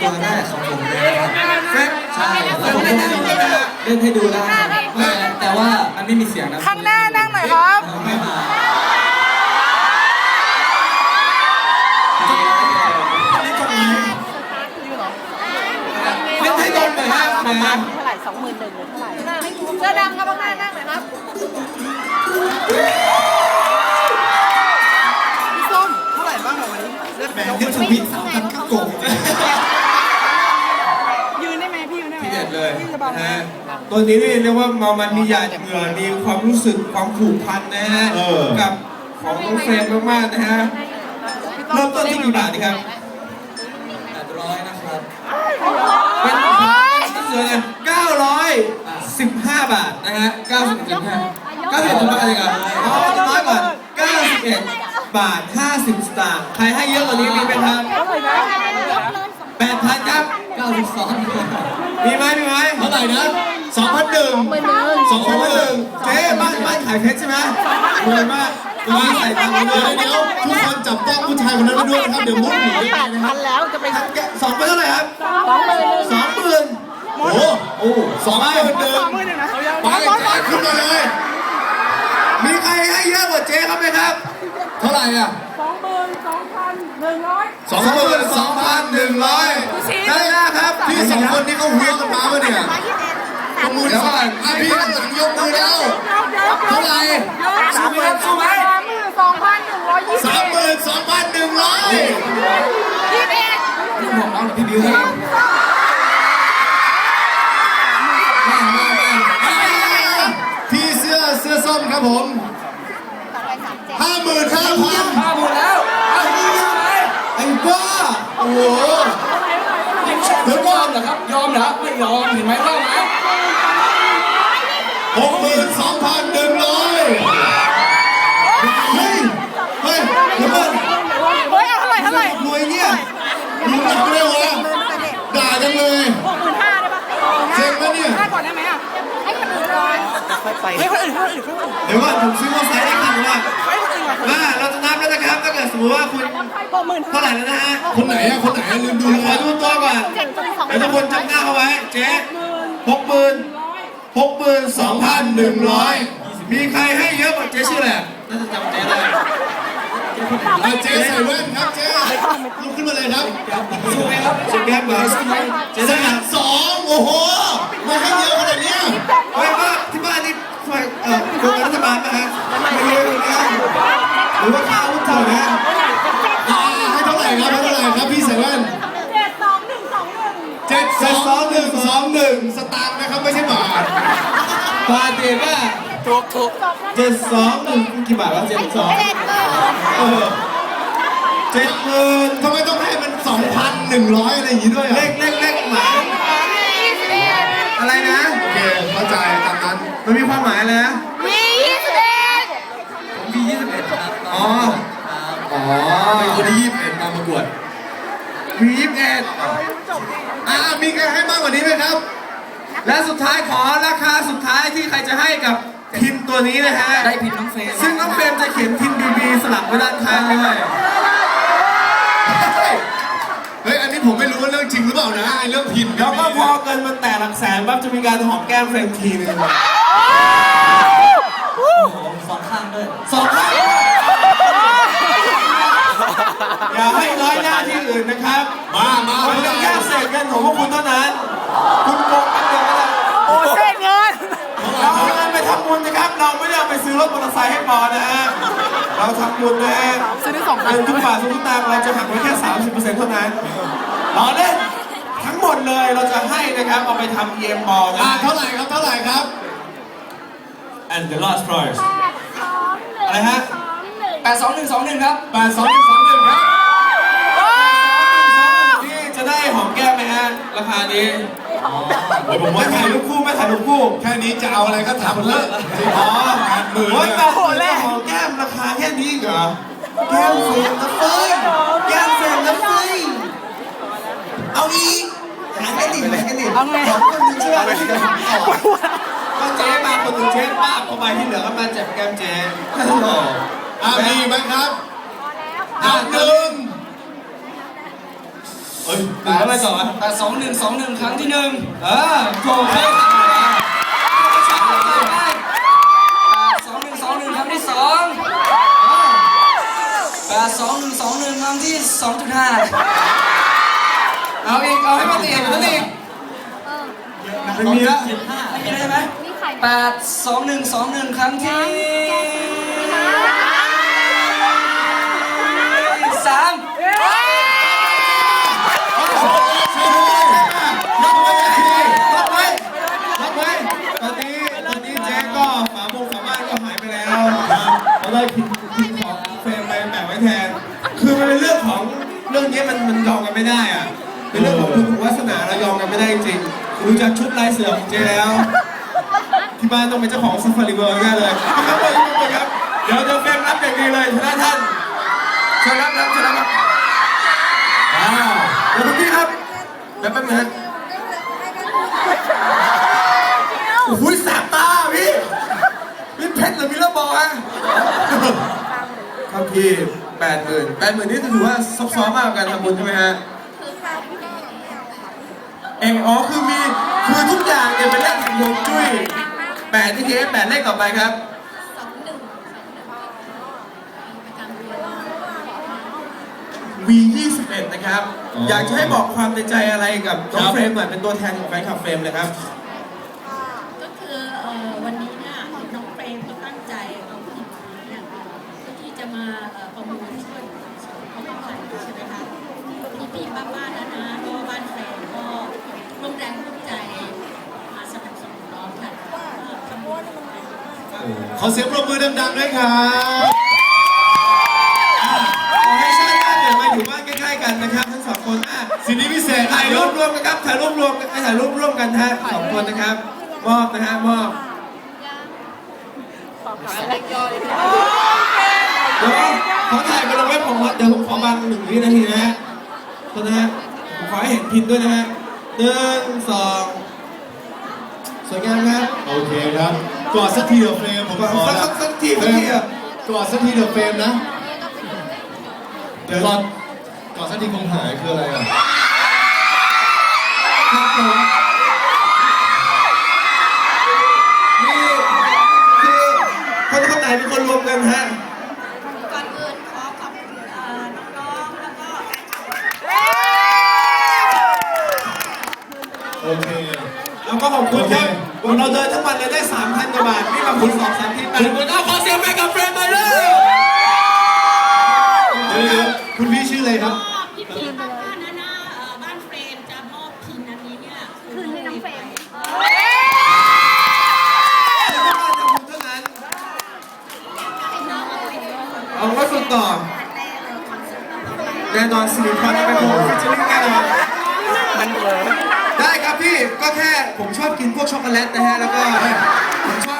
ตัวแรกของผมเลยนะครับเฟรนใช่แล้วผมเล่นให้ดูได้นะเล่นให้ดูได้แต่แต่ว่ามันไม่มีเสียงนะข้างหน้านั่งหน่อยครับไม่มาเล่นตรงนี้เล่นให้ตรงหน่อยฮะแหมเท่าไหร่สองหมื่นหนึ่งหรือเท่าไหร่เสื้อดำครับข้างหน้านั่งหน่อยครับพี่ส้มเท่าไหร่บ้างอะวันนี้แหมเล่นสวิตช์สามพันก็โกง ยืนได้ไหมพี่ยืนได้ไหม ที่ เด็ดเลยพี่จะบังนะฮะตัวนี้นี่เรียกว่ามามันมีหยาดเหงื่อมีความรู้สึกความผูกพันนะฮะกับของน้องเฟรมมากๆนะฮะเริ่มต้นที่กี่บาทดีครับแปดร้อยนะครับ เป็นเสือเนี่ย915บาทนะฮะ91.5 91.5อะไรกันอ๋อน้อยกว่า91บาท50สตางค์ใครให้เยอะกว่านี้มีไหมครับเท่าไหร่นะ8,000ครับเก้าสิบสองมีไหมมีไหมเท่าไหร่นะ2,001 2,001เจ๊บ้านบ้านขายเพชรใช่ไหมรวยมากตัวนี้ใส่ตังค์เยอะเดี๋ยวทุกคนจับต้องผู้ชายคนนั้นไว้ด้วยนะครับเดี๋ยวมุดหนีแปดพันแล้วจะไปสองเป็นเท่าไหร่ครับสองหมื่นหนึ่งสองหมื่นโอ้โหโอ้สองหมื่นหนึ่งสองหมื่นหนึ่งนะไปแจ๊ขึ้นมาเลย มีใครให้เยอะกว่าเจ๊ครับไหมครับ เท่าไหร่อะ สองหมื่นสองพันหนึ่งร้อยสองหมื่นสองพันหนึ่งร้อยได้แล้วครับพี่สองคนนี้เขาหัวกันมาปะเนี่ยประมูลเดี๋ยวก่อนอะพี่ข้างหลังยกมือแล้วเท่าไหร่สามหมื่นสองพันสามหมื่นสองพันหนึ่งร้อยยี่สิบสามหมื่นสองพันหนึ่งร้อยยี่สิบเอ็ดพี่บอกเอาพี่บิวให้มามามาพี่เสื้อเสื้อส้มครับผมห้าหมื่นห้าพัน หเดี๋ยวยอมเหรอครับ ยอมเหรอไม่ยอมเห็นไหมว่าไหมหกหมื่นสองพันหนึ่งร้อยเฮ้ยเฮ้ยเดี๋ยวก่อน เฮ้ยเอาเท่าไหร่เท่าไหร่ รวยเนี่ย มึงหนักเลยวะด่าจังเลย หกหมื่นห้าได้ปะ เซ็งปะเนี่ย ห้าก่อนได้ไหมอะให้คนอื่น เลยให้คนอื่นให้คนอื่นให้คนอื่นเดี๋ยวก่อนผมซื้อมอเตอร์ไซค์ได้คันหนึ่งว่าให้คนอื่นก่อนมาเราจะนับแล้วนะครับถ้าเกิดสมมติว่าคุณหกหมื่นเท่าไหร่แล้วนะฮะคนไหนอะคนไหนอะลืมดูดูนะขอดูตัวก่อนเจ็ดพันสองเดี๋ยวทุกคนจำหน้าเขาไว้เจ๊หกหมื่นหกหมื่นสองพันหนึ่งร้อยมีใครให้เยอะกว่าเจ๊ชื่ออะไรน่าจะจำเจ๊ได้อะเจ๊ใส่แว่นครับเจ๊ลุกขึ้นมาเลยครับ สู้ไหมครับสุดแก้มเหรอเจ๊แสได้นสองโอ้โห หรือว่าข้าววุ้นเท่านะอ่าให้เท่าไหร่ครับให้เท่าไหร่ครับพี่ใส่แว่นเจ็ดสองหนึ่งสองหนึ่งเจ็ดสองหนึ่งสองหนึ่งสตางค์นะครับไม่ใช่บาทบาทเดียว่าถูกถูกเจ็ดสองหนึ่งกี่บาทวะเจ็ดสองเออเจ็ดหมื่นทำไมต้องให้มันสองพันหนึ่งร้อยอะไรอย่างงี้ด้วยเลอะขเลขเลขหมายยี่สิบเอ็ดอะไรนะโอเคเข้าใจตามนั้นมันมีความหมายอะไรนะ มียี่สิบเอ็ด ผมมียี่สิบเอ็ดครับ อ๋อ อ๋อ เป็นคนที่ยี่สิบเอ็ดมาประกวด มียี่สิบเอ็ดอ่ามีใครให้มากกว่านี้ไหมครับ และสุดท้ายขอราคาสุดท้ายที่ใครจะให้กับพินตัวนี้นะฮะ ได้ผิดน้องเฟรมซึ่งน้องเฟรมจะเขียนพินบีบีสลับไว้ด้านข้างด้วยเฮ้ย อันนี้ผมไม่รู้ว่าเรื่องจริงหรือเปล่านะไอ้เรื่องพินแล้วก็พอเงินมันแตะหลักแสนปั๊บจะมีการหอมแก้มเฟรมทีนึงสองข้างด้วยสองครั้งอย่าให้น้ อยหน้าที่อื่นนะครับมามามันไม่เป็นได้แค่เศษเงินของพวกคุณเท่านั้น คุณโกงกันเดียวก็ได้โอ้เศษเงินเราเอาเงินไปทำบุญนะครับ เราไม่ได้เอาไปซื้อรถมอเตอร์ไซค์ให้ปอนะฮะเราทำบุญนะฮะซื้อได้สองพันเงินทุกบาททุกสตางค์เราจะหักไว้แค่30%เท่านั้นเราเล่นทั้งหมดเลยเราจะให้นะครับเอาไปทำเกมบอลนะอ่าเท่าไหร่ครับเท่าไหร่ครับ and the last prize อะไรฮะแปดสองหนึ่งสองหนึ่งครับแปดสองหนึ่งสองหนึ่งครับ ที่จะ ได้หอมแก้มไหมฮะราคานี้โอ้ยผมไม่ว่าถ่าถ่ายยรูรูปปคู่ไม่ถ่ายรูปคู่แค่นี้จะเอาอะไรก็ทำเลยจริงอ๋อแปดหมื่นโอ้ยเนี่ยแปดหมื่นแล้วหอมแก้มราคาแค่นี้เหรอแก้มเฟรมนะเฟ้ยแก้มเฟรมนะเฟ้ยเอาอีกหาแค่ดิหาแค่ดิเอาไงขอบคนหนึ่งเชื่อก็เจ๊มาคนหนึ่งเจ๊ป้าบเข้าไปที่เหลือก็มาเจ็บแก้มเจ๊โอ้โหอ่ามีไหมครับอะอันหนึ่งโอ ฮ้ยแล้วอะไรต่อวะแปดสองหนึ่งสองหนึ่งครั้งที่หนึ่งเออโถเฮ้ยสองหนึ่งสองหนึ่งครั้งที่สองแปดสองหนึ่งสองหนึ่งครั้งที่สองจุดห้าเอาอีกเอาให้มันตีมันตีไม่มีแล้วไม่มีเลยใช่ไหมแปดสองหนึ่งสองหนึ่งครั้งที่ เป็นเรื่องของคุณวาสนาเรายอมกันไม่ได้จริงๆดูจากชุดลายเสือของเจแล้ว ที่บ้านต้องเป็นเจ้าของซัฟฟารีเวิร์แน่เลยครับผมครับ เดี๋ยวเดี๋ยวเฟรมรับอย่างดีเลยชนะท่านเชิญรับรับเชิญรับครับอ่าเดี๋ยวพี่ครับเดี๋ยวแป๊บนึงโอ้โหแสบตาพี่พี่เพชรหรือมิลเลอร์บอลฮะครับพี่แปดหมื่นแปดหมื่นนี่ถือว่าซับซ้อนมากกับการทำบุญใช่ไหมฮะ เอออ๋อคือมีคือทุกอย่างเนี่ยเป็นเลขของฮวงจุ้ยแปดที่เทแปดเลขต่อไปครับวี21นะครับอยากจะให้บอกความในใจอะไรกับน้องเฟรมหน่อยเป็นตัวแทนของแฟนคลับเฟรมเลยครับ ก็คือเอ่อวันนี้เนี่ยน้องเปรมก็ตั้งใจเอาผู้หญิงคนนี้เนี่ยเพื่อที่จะมาเอ่อประมูลช่วยเขาก็ผ่านใช่ไหมคะพี่พี่ป้าป้านะนะก็บ้านเปรมก็ร่วมแรงร่วมใจมาสนับสนุนน้องค่ะก็ทำบุญ ขอเสียงปรบมือดังๆด้วยครับขอให้ชาติหน้าเกิดมาอยู่บ้านใกล้ๆกันนะครับทั้งสองคนอะสิทธิพิเศษถ่ายรูปรวมกันครับถ่ายรูปรวมกันถ่ายรูปร่วมกันฮะสองคนนะครับ มอบนะฮะมอบเดี๋ยวขอถ่ายไปลงเว็บของวัดเดี๋ยวผมขอบังหนึ่งวินาทีนะฮะโทษนะฮะผมขอให้เห็นพินด้วยนะฮะหนึ่งสองสวยงามครับ โอเคครับ กอดสักทีเดียวเฟรมผมก่อนขอสักแล้วสักสักทีสักทีอะกอดสักทีเดียวเฟรมนะ เดี๋ยวรอกอดสักทีคงหายคืออะไรอะครับผมนี่คือคนคนไหนเป็นคนรวมกันฮะ ก่อนอื่นขอขอบคุณเอ่อน้องๆ แล้วก็โอเค แล้วก็ขอบคุณครับ วันเราเดินทั้งวันเลยได้3พันกว่าบาทนี่มาคุณสองสามทีแปดหมื่นเอาขอเสียงไปกับเฟรมไปเลยเดี๋ยวๆคุณพี่ชื่ออะไรครับ พี่พีป้าป้านะนะเอ่อบ้านเฟรมจะมอบพินอันนี้เนี่ยคืนให้น้องเฟรมเท่านั้นเอาไว้ฝึกต่อแน่นอนสิริพรจะเป็นผมฟิชเชอร์ลิงแน่นอน ได้ครับพี่ก็แค่ผมชอบกินพวกช็อกโกแลตนะฮะแล้วก็ผมชอบ